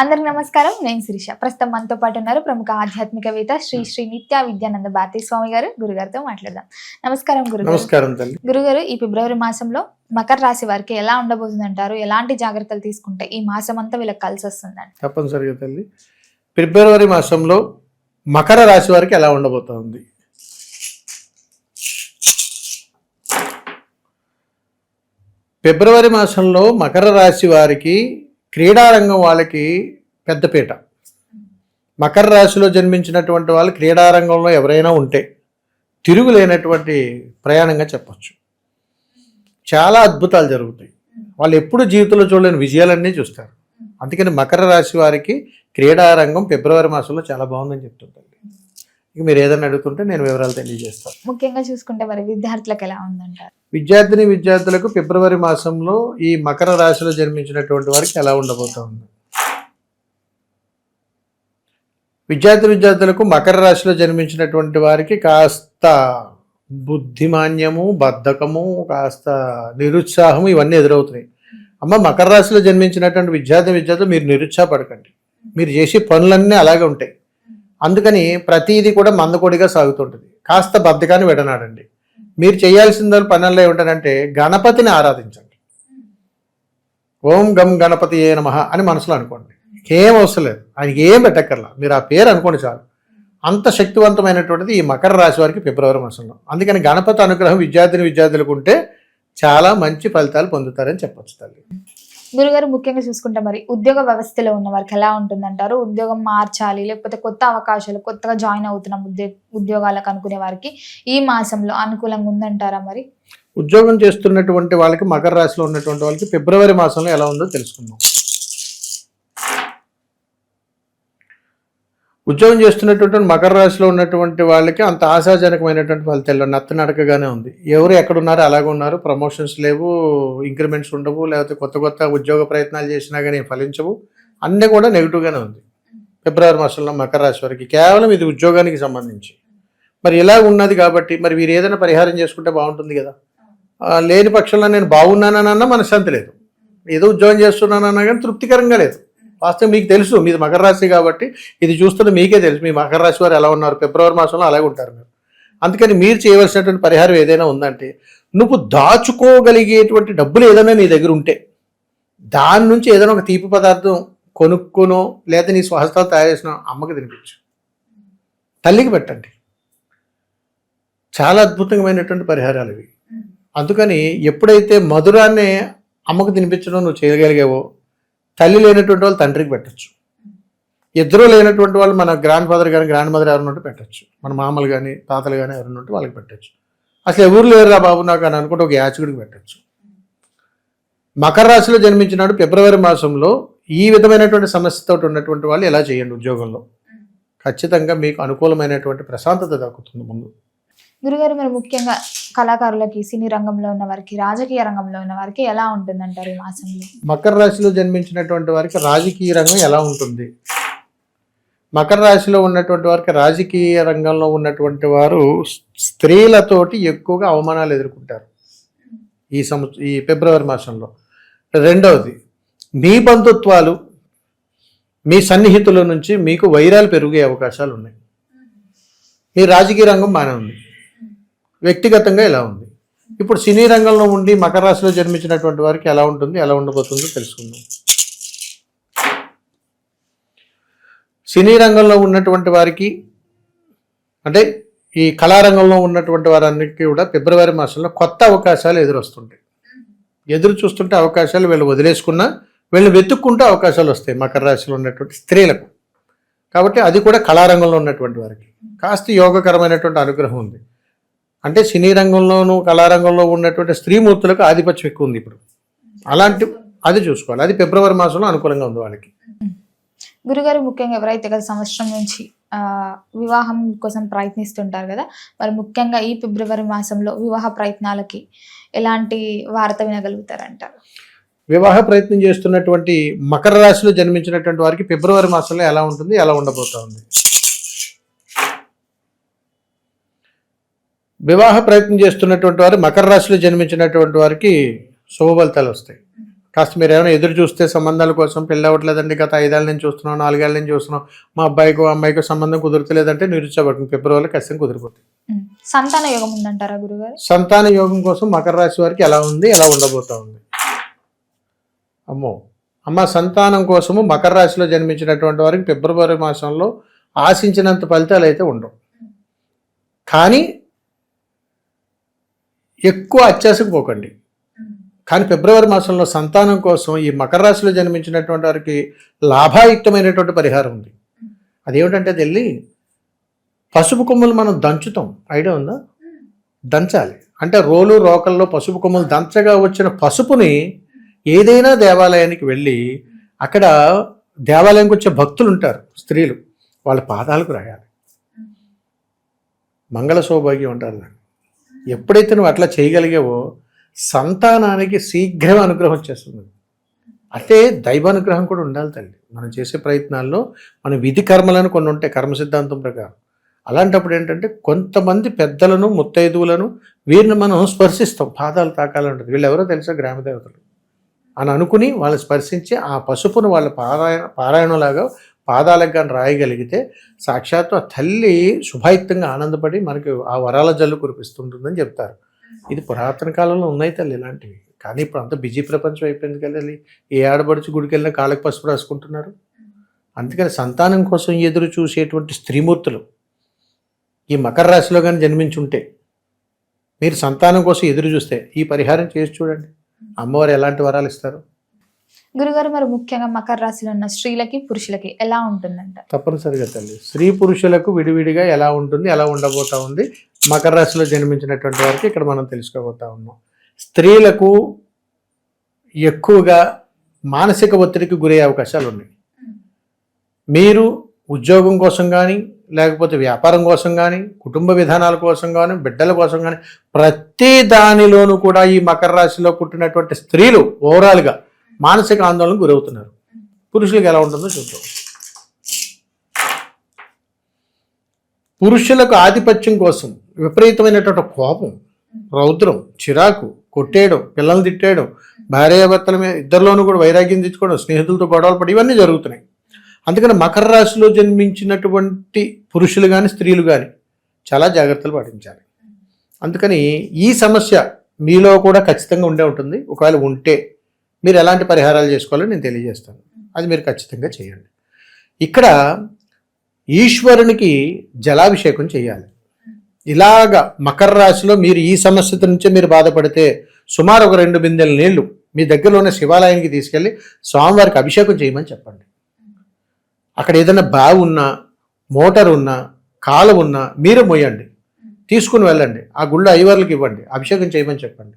అందరికి నమస్కారం. నేను శిరీష. ప్రస్తుతం మనతో పాటు ఉన్నారు ప్రముఖ ఆధ్యాత్మికవేత్త శ్రీ శ్రీ నిత్య విద్యానంద భారతీ స్వామి గారు. గురుగారితో మాట్లాడదాం. నమస్కారం గురుగారు. నమస్కారం తల్లి. గురుగారు ఈ ఫిబ్రవరి మాసంలో మకర రాశి వారికి ఎలా ఉండబోతుంది అంటారు ఎలాంటి జాగ్రత్తలు తీసుకుంటే ఈ మాసం అంతా వీళ్ళకి కలిసి వస్తుందండి తప్పనిసరిగా తల్లి. ఫిబ్రవరి మాసంలో మకర రాశి వారికి ఎలా ఉండబోతోంది? ఫిబ్రవరి మాసంలో మకర రాశి వారికి క్రీడారంగం వాళ్ళకి పెద్దపీట మకర రాశిలో జన్మించినటువంటి వాళ్ళు క్రీడారంగంలో ఎవరైనా ఉంటే తిరుగులేనటువంటి ప్రయాణంగా చెప్పచ్చు. చాలా అద్భుతాలు జరుగుతాయి. వాళ్ళు ఎప్పుడు జీవితంలో చూడలేని విజయాలన్నీ చూస్తారు. అందుకని మకర రాశి వారికి క్రీడారంగం ఫిబ్రవరి మాసంలో చాలా బాగుందని చెప్తుంటారు. ఇక మీరు ఏదైనా అడుగుతుంటే నేను వివరాలు తెలియజేస్తాను. ముఖ్యంగా చూసుకుంటే మరి విద్యార్థులకు ఎలా ఉందంటారు? విద్యార్థిని విద్యార్థులకు ఫిబ్రవరి మాసంలో ఈ మకర రాశిలో జన్మించినటువంటి వారికి ఎలా ఉండబోతోంది? విద్యార్థి విద్యార్థులకు మకర రాశిలో జన్మించినటువంటి వారికి కాస్త బుద్ధిమాన్యము బద్ధకము కాస్త నిరుత్సాహము ఇవన్నీ ఎదురవుతున్నాయి. అమ్మ మకర రాశిలో జన్మించినటువంటి విద్యార్థి విద్యార్థులు మీరు నిరుత్సాహపడకండి. మీరు చేసే పనులన్నీ అలాగే ఉంటాయి. అందుకని ప్రతిదీ కూడా మందకొడిగా సాగుతుంటుంది. కాస్త బద్ధకాన్ని విడనాడండి. మీరు చేయాల్సిన పనుల్లో ఏమిటంటే గణపతిని ఆరాధించండి. ఓం గం గణపతి ఏ నమ అని మనసులో అనుకోండి. ఏం అవసరం లేదు. ఆయనకి ఏం పెట్టక్కర్లా. మీరు ఆ పేరు అనుకోండి చాలు. అంత శక్తివంతమైనటువంటిది ఈ మకర రాశి వారికి ఫిబ్రవరి మాసంలో. అందుకని గణపతి అనుగ్రహం విద్యార్థిని విద్యార్థులకు ఉంటే చాలా మంచి ఫలితాలు పొందుతారని చెప్పొచ్చు తల్లి. గురుగారు ముఖ్యంగా చూసుకుంటే మరి ఉద్యోగ వ్యవస్థలో ఉన్న వారికి ఎలా ఉంటుందంటారు? ఉద్యోగం మార్చాలి లేకపోతే కొత్త అవకాశాలు కొత్తగా జాయిన్ అవుతున్నాం ఉద్యోగ ఉద్యోగాలకు అనుకునే వారికి ఈ మాసంలో అనుకూలంగా ఉందంటారా మరి? ఉద్యోగం చేస్తున్నటువంటి వాళ్ళకి మకర రాశిలో ఉన్నటువంటి వాళ్ళకి ఫిబ్రవరి మాసంలో ఎలా ఉందో తెలుసుకుందాం. ఉద్యోగం చేస్తున్నటువంటి మకర రాశిలో ఉన్నటువంటి వాళ్ళకి అంత ఆశాజనకమైనటువంటి ఫలితాలు నత్తనడకగానే ఉంది. ఎవరు ఎక్కడున్నారో అలాగే ఉన్నారు. ప్రమోషన్స్ లేవు ఇంక్రిమెంట్స్ ఉండవు లేకపోతే కొత్త కొత్త ఉద్యోగ ప్రయత్నాలు చేసినా కానీ ఫలించవు. అన్నీ కూడా నెగిటివ్గానే ఉంది. ఫిబ్రవరి మాసంలో మకర రాశి వారికి కేవలం ఇది ఉద్యోగానికి సంబంధించి. మరి ఇలా ఉన్నది కాబట్టి మరి మీరు ఏదైనా పరిహారం చేసుకుంటే బాగుంటుంది కదా. లేని పక్షంలో నేను బాగున్నానన్నా మనశ్శాంతి లేదు. ఏదో ఉద్యోగం చేస్తున్నానన్నా కానీ తృప్తికరంగా లేదు. వాస్తవం మీకు తెలుసు మీది మకర రాశి కాబట్టి ఇది చూస్తున్న మీకే తెలుసు మీ మకర రాశి వారు ఎలా ఉన్నారు ఫిబ్రవరి మాసంలో అలాగే ఉంటారు మీరు. అందుకని మీరు చేయవలసినటువంటి పరిహారం ఏదైనా ఉందంటే నువ్వు దాచుకోగలిగేటువంటి డబ్బులు ఏదైనా నీ దగ్గర ఉంటే దాని నుంచి ఏదైనా ఒక తీపి పదార్థం కొనుక్కొనో లేదా నీ స్వహస్తాలు తయారు చేసిన అమ్మకి తినిపించు. తల్లికి పెట్టండి. చాలా అద్భుతమైనటువంటి పరిహారాలు ఇవి. అందుకని ఎప్పుడైతే మధురాన్ని అమ్మకు తినిపించడం నువ్వు చేయగలిగావో తల్లి లేనటువంటి వాళ్ళు తండ్రికి పెట్టచ్చు. ఇద్దరు లేనటువంటి వాళ్ళు మన గ్రాండ్ ఫాదర్ కానీ గ్రాండ్ మదర్ ఎవరు ఉంటే పెట్టచ్చు. మన మామలు కానీ తాతలు కానీ ఎవరు ఉంటే వాళ్ళకి పెట్టచ్చు. అసలు ఎవరు లేరురా బాబు నాకు అని అనుకుంటే ఒక యాచకుడికి పెట్టచ్చు. మకర రాశిలో జన్మించినాడు ఫిబ్రవరి మాసంలో ఈ విధమైనటువంటి సమస్యతో ఉన్నటువంటి వాళ్ళు ఎలా చేయండి ఉద్యోగంలో? ఖచ్చితంగా మీకు అనుకూలమైనటువంటి ప్రశాంతత దక్కుతుంది ముందు. గురుగారు మరి ముఖ్యంగా కళాకారులకి సినీ రంగంలో ఉన్న వారికి రాజకీయ రంగంలో ఉన్న వారికి ఎలా ఉంటుందంటారు ఈ మాసంలో? మకర రాశిలో జన్మించినటువంటి వారికి రాజకీయ రంగం ఎలా ఉంటుంది? మకర రాశిలో ఉన్నటువంటి వారికి రాజకీయ రంగంలో ఉన్నటువంటి వారు స్త్రీలతోటి ఎక్కువగా అవమానాలు ఎదుర్కొంటారు. ఈ సంవత్సరం ఈ ఫిబ్రవరి మాసంలో. రెండవది మీ బంధుత్వాలు మీ సన్నిహితుల నుంచి మీకు వైరాలు పెరిగే అవకాశాలు ఉన్నాయి. మీ రాజకీయ రంగం బాగానే ఉంది. వ్యక్తిగతంగా ఎలా ఉంది? ఇప్పుడు సినీ రంగంలో ఉండి మకర రాశిలో జన్మించినటువంటి వారికి ఎలా ఉంటుంది? ఎలా ఉండబోతుందో తెలుసుకుందాం. సినీ రంగంలో ఉన్నటువంటి వారికి అంటే ఈ కళారంగంలో ఉన్నటువంటి వారందరికీ కూడా ఫిబ్రవరి మాసంలో కొత్త అవకాశాలు ఎదురొస్తుంటాయి. ఎదురు చూస్తుంటే అవకాశాలు వీళ్ళు వదిలేసుకున్నా వీళ్ళు వెతుక్కుంటే అవకాశాలు వస్తాయి మకర రాశిలో ఉన్నటువంటి స్త్రీలకు. కాబట్టి అది కూడా కళారంగంలో ఉన్నటువంటి వారికి. కాస్త యోగకరమైనటువంటి అనుగ్రహం ఉంది. అంటే సినీ రంగంలోనూ కళారంగంలో ఉన్నటువంటి స్త్రీమూర్తులకు ఆధిపత్యం ఎక్కువ ఉంది ఇప్పుడు. అలాంటి అది చూసుకోవాలి. అది ఫిబ్రవరి మాసంలో అనుకూలంగా ఉంది వాళ్ళకి. గురుగారు ముఖ్యంగా ఎవరైతే గత సంవత్సరం నుంచి వివాహం కోసం ప్రయత్నిస్తుంటారు కదా మరి ముఖ్యంగా ఈ ఫిబ్రవరి మాసంలో వివాహ ప్రయత్నాలకి ఎలాంటి వార్త వినగలుగుతారంటారు? వివాహ ప్రయత్నం చేస్తున్నటువంటి మకర రాశిలో జన్మించినటువంటి వారికి ఫిబ్రవరి మాసంలో ఎలా ఉంటుంది ఎలా ఉండబోతోంది వివాహ ప్రయత్నం చేస్తున్నటువంటి వారు మకర రాశిలో జన్మించినటువంటి వారికి శుభ ఫలితాలు వస్తాయి. కాస్త మీరు ఏమైనా ఎదురు చూస్తే సంబంధాల కోసం పెళ్ళి అవ్వట్లేదండి గత ఐదేళ్ళ నుంచి చూస్తున్నాం నాలుగేళ్ళ నుంచి చూస్తున్నాం. మా అబ్బాయికి అమ్మాయికి సంబంధం కుదురుతలేదంటే నిరుత్సాహపడుతుంది. ఫిబ్రవరిలో ఖచ్చితంగా కుదిరిపోతుంది. సంతాన యోగం ఉందంటారా గురుగారు? సంతాన యోగం కోసం మకర రాశి వారికి ఎలా ఉంది ఎలా ఉండబోతా ఉంది? అమ్మో! అమ్మ సంతానం కోసము మకర రాశిలో జన్మించినటువంటి వారికి ఫిబ్రవరి మాసంలో ఆశించినంత ఫలితాలు అయితే ఉండవు. కానీ ఎక్కువ అత్యాశకు పోకండి. కానీ ఫిబ్రవరి మాసంలో సంతానం కోసం ఈ మకర రాశిలో జన్మించినటువంటి వారికి లాభాయుక్తమైనటువంటి పరిహారం ఉంది. అదేమిటంటే వెళ్ళి పసుపు కొమ్ములు మనం దంచుతాం. ఐడియా ఉందా? దంచాలి. అంటే రోలు రోకల్లో పసుపు కొమ్ములు దంచగా వచ్చిన పసుపుని ఏదైనా దేవాలయానికి వెళ్ళి అక్కడ దేవాలయంకి వచ్చే భక్తులు ఉంటారు స్త్రీలు. వాళ్ళ పాదాలకు రాయాలి. మంగళ సౌభాగ్యం ఉంటారు దాన్ని ఎప్పుడైతే నువ్వు అట్లా చేయగలిగావో సంతానానికి శీఘ్రం అనుగ్రహం వచ్చేస్తుంది. అంటే దైవానుగ్రహం కూడా ఉండాలి తల్లి. మనం చేసే ప్రయత్నాల్లో మన విధి కర్మలను కొన్ని ఉంటాయి కర్మ సిద్ధాంతం ప్రకారం. అలాంటప్పుడు ఏంటంటే కొంతమంది పెద్దలను ముత్తైదువులను వీరిని మనం స్పర్శిస్తాం. పాదాలు తాకాలంటుంది వీళ్ళు ఎవరో తెలుసా గ్రామదేవతలు అని అనుకుని వాళ్ళు స్పర్శించి ఆ పసుపును వాళ్ళ పారాయణ పారాయణలాగా పాదాలకు కానీ రాయగలిగితే సాక్షాత్తు ఆ తల్లి శుభాయుక్తంగా ఆనందపడి మనకి ఆ వరాల జల్లు కురిపిస్తుంటుందని చెప్తారు. ఇది పురాతన కాలంలో ఉన్నాయి తల్లి ఇలాంటివి. కానీ ఇప్పుడు అంత బిజీ ప్రపంచం అయిపోయింది కదా ఏ ఆడబడిచి గుడికి వెళ్ళినా కాళ్ళకి పసుపు రాసుకుంటున్నారు? అందుకని సంతానం కోసం ఎదురు చూసేటువంటి స్త్రీమూర్తులు ఈ మకర రాశిలో కానీ జన్మించుంటే మీరు సంతానం కోసం ఎదురు చూస్తే ఈ పరిహారం చేసి చూడండి. అమ్మవారు ఎలాంటి వరాలు ఇస్తారు? గురుగారు మరి ముఖ్యంగా మకర రాశిలో ఉన్న స్త్రీలకి పురుషులకి ఎలా ఉంటుందంట? తప్పనిసరిగా తల్లి స్త్రీ పురుషులకు విడివిడిగా ఎలా ఉంటుంది ఎలా ఉండబోతా ఉంది మకర రాశిలో జన్మించినటువంటి వారికి ఇక్కడ మనం తెలుసుకోబోతా ఉన్నాం. స్త్రీలకు ఎక్కువగా మానసిక ఒత్తిడికి గురయ్యే అవకాశాలు ఉన్నాయి. మీరు ఉద్యోగం కోసం కానీ లేకపోతే వ్యాపారం కోసం కానీ కుటుంబ విధానాల కోసం కానీ బిడ్డల కోసం కానీ ప్రతి దానిలోనూ కూడా ఈ మకర రాశిలో పుట్టినటువంటి స్త్రీలు ఓవరాల్గా మానసిక ఆందోళనకు గురవుతున్నారు. పురుషులకు ఎలా ఉంటుందో చూద్దాం. పురుషులకు ఆధిపత్యం కోసం విపరీతమైనటువంటి కోపం రౌద్రం చిరాకు కొట్టేయడం పిల్లల్ని తిట్టేయడం భార్యాభర్తల మీద ఇద్దరిలోనూ కూడా వైరాగ్యం తెచ్చుకోవడం స్నేహితులతో గొడవలు పడి ఇవన్నీ జరుగుతున్నాయి. అందుకని మకర రాశిలో జన్మించినటువంటి పురుషులు కానీ స్త్రీలు కానీ చాలా జాగ్రత్తలు పాటించాలి. అందుకని ఈ సమస్య మీలో కూడా ఖచ్చితంగా ఉండే ఉంటుంది. ఒకవేళ ఉంటే మీరు ఎలాంటి పరిహారాలు చేసుకోవాలో నేను తెలియజేస్తాను. అది మీరు ఖచ్చితంగా చేయండి. ఇక్కడ ఈశ్వరునికి జలాభిషేకం చేయాలి. ఇలాగ మకర రాశిలో మీరు ఈ సమస్య నుంచే మీరు బాధపడితే సుమారు ఒక రెండు బిందెల నీళ్ళు మీ దగ్గరలో ఉన్న శివాలయానికి తీసుకెళ్ళి స్వామివారికి అభిషేకం చేయమని చెప్పండి. అక్కడ ఏదైనా బావి ఉన్నా మోటార్ ఉన్నా కాలు ఉన్నా మీరే మోయండి తీసుకుని వెళ్ళండి. ఆ గుళ్ళో ఐవర్లకు ఇవ్వండి. అభిషేకం చేయమని చెప్పండి.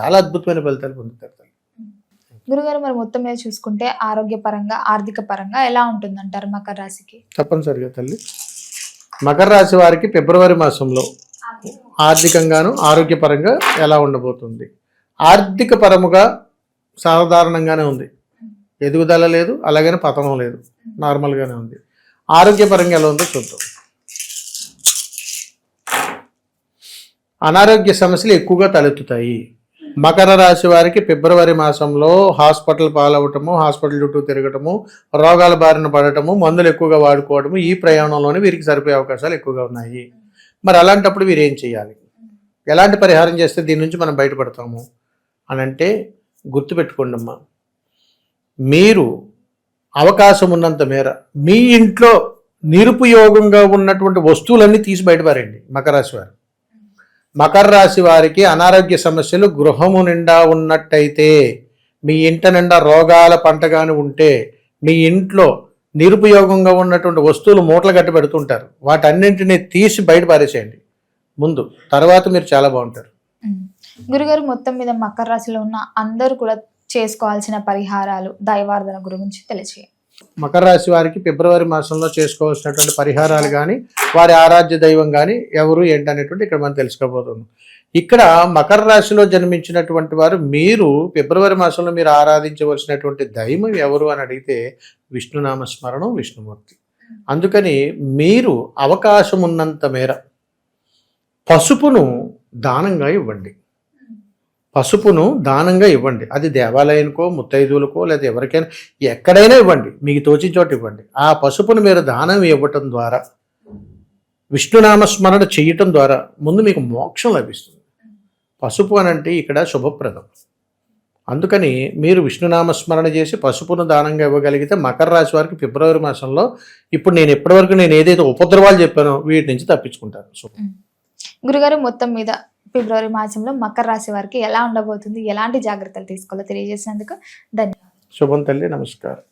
చాలా అద్భుతమైన ఫలితాలు పొందుతారు. గురుగారు మరి మొత్తం మీద చూసుకుంటే ఆరోగ్యపరంగా ఆర్థిక పరంగా ఎలా ఉంటుందంటారు మకర రాశికి? తప్పనిసరిగా తల్లి. మకర రాశి వారికి ఫిబ్రవరి మాసంలో ఆర్థికంగాను ఆరోగ్యపరంగా ఎలా ఉండబోతుంది? ఆర్థిక పరముగా సాధారణంగానే ఉంది. ఎదుగుదల లేదు అలాగనే పతనం లేదు. నార్మల్గానే ఉంది. ఆరోగ్యపరంగా ఎలా ఉందో చూద్దాం. అనారోగ్య సమస్యలు ఎక్కువగా తలెత్తుతాయి. మకర రాశి వారికి ఫిబ్రవరి మాసంలో హాస్పిటల్ పాలవటము హాస్పిటల్ చుట్టూ తిరగటము రోగాల బారిన పడటము మందులు ఎక్కువగా వాడుకోవటము ఈ ప్రయాణంలోనే వీరికి సరిపోయే అవకాశాలు ఎక్కువగా ఉన్నాయి. మరి అలాంటప్పుడు వీరు ఏం చేయాలి? ఎలాంటి పరిహారం చేస్తే దీని నుంచి మనం బయటపడతాము? అని అంటే గుర్తుపెట్టుకోండి అమ్మా. మీరు అవకాశం ఉన్నంత మేర మీ ఇంట్లో నిరుపయోగంగా ఉన్నటువంటి వస్తువులన్నీ తీసి బయటపారండి మకర రాశి వారు. మకర రాశి వారికి అనారోగ్య సమస్యలు గృహము నిండా ఉన్నట్టయితే మీ ఇంట నిండా రోగాల పంటగాని ఉంటే మీ ఇంట్లో నిరుపయోగంగా ఉన్నటువంటి వస్తువులు మూటలు కట్టి పెడుతుంటారు. వాటన్నింటినీ తీసి బయట పారేసేయండి. ముందు తర్వాత మీరు చాలా బాగుంటారు. గురుగారు మొత్తం మీద మకర రాశిలో ఉన్న అందరూ కూడా చేసుకోవాల్సిన పరిహారాలు దైవార్థన గురించి తెలియజేయండి మకర రాశి వారికి ఫిబ్రవరి మాసంలో చేసుకోవాల్సినటువంటి పరిహారాలు కానీ వారి ఆరాధ్య దైవం కానీ ఎవరు ఏంటనేటువంటి ఇక్కడ మనం తెలుసుకోబోతున్నాం. ఇక్కడ మకర రాశిలో జన్మించినటువంటి వారు మీరు ఫిబ్రవరి మాసంలో మీరు ఆరాధించవలసినటువంటి దైవం ఎవరు అని అడిగితే విష్ణునామ స్మరణం విష్ణుమూర్తి. అందుకని మీరు అవకాశం ఉన్నంత మేర పసుపును దానంగా ఇవ్వండి. పసుపును దానంగా ఇవ్వండి. అది దేవాలయానికో ముత్తైదువులకో లేదా ఎవరికైనా ఎక్కడైనా ఇవ్వండి. మీకు తోచిన చోట ఇవ్వండి. ఆ పసుపును మీరు దానం ఇవ్వటం ద్వారా విష్ణునామస్మరణ చేయటం ద్వారా ముందు మీకు మోక్షం లభిస్తుంది. పసుపు అనంటే ఇక్కడ శుభప్రదం. అందుకని మీరు విష్ణునామస్మరణ చేసి పసుపును దానంగా ఇవ్వగలిగితే మకర రాశి వారికి ఫిబ్రవరి మాసంలో ఇప్పుడు నేను ఇప్పటివరకు నేను ఏదైతే ఉపద్రవాలు చెప్పానో వీటి నుంచి తప్పించుకుంటాను. గురుగారు మొత్తం మీద ఫిబ్రవరి మాసంలో మకర రాశి వారికి ఎలా ఉండబోతుంది? ఎలాంటి జాగ్రత్తలు తీసుకోవాలో తెలియజేసినందుకు ధన్యవాదాలు శుభం తల్లి నమస్కారం.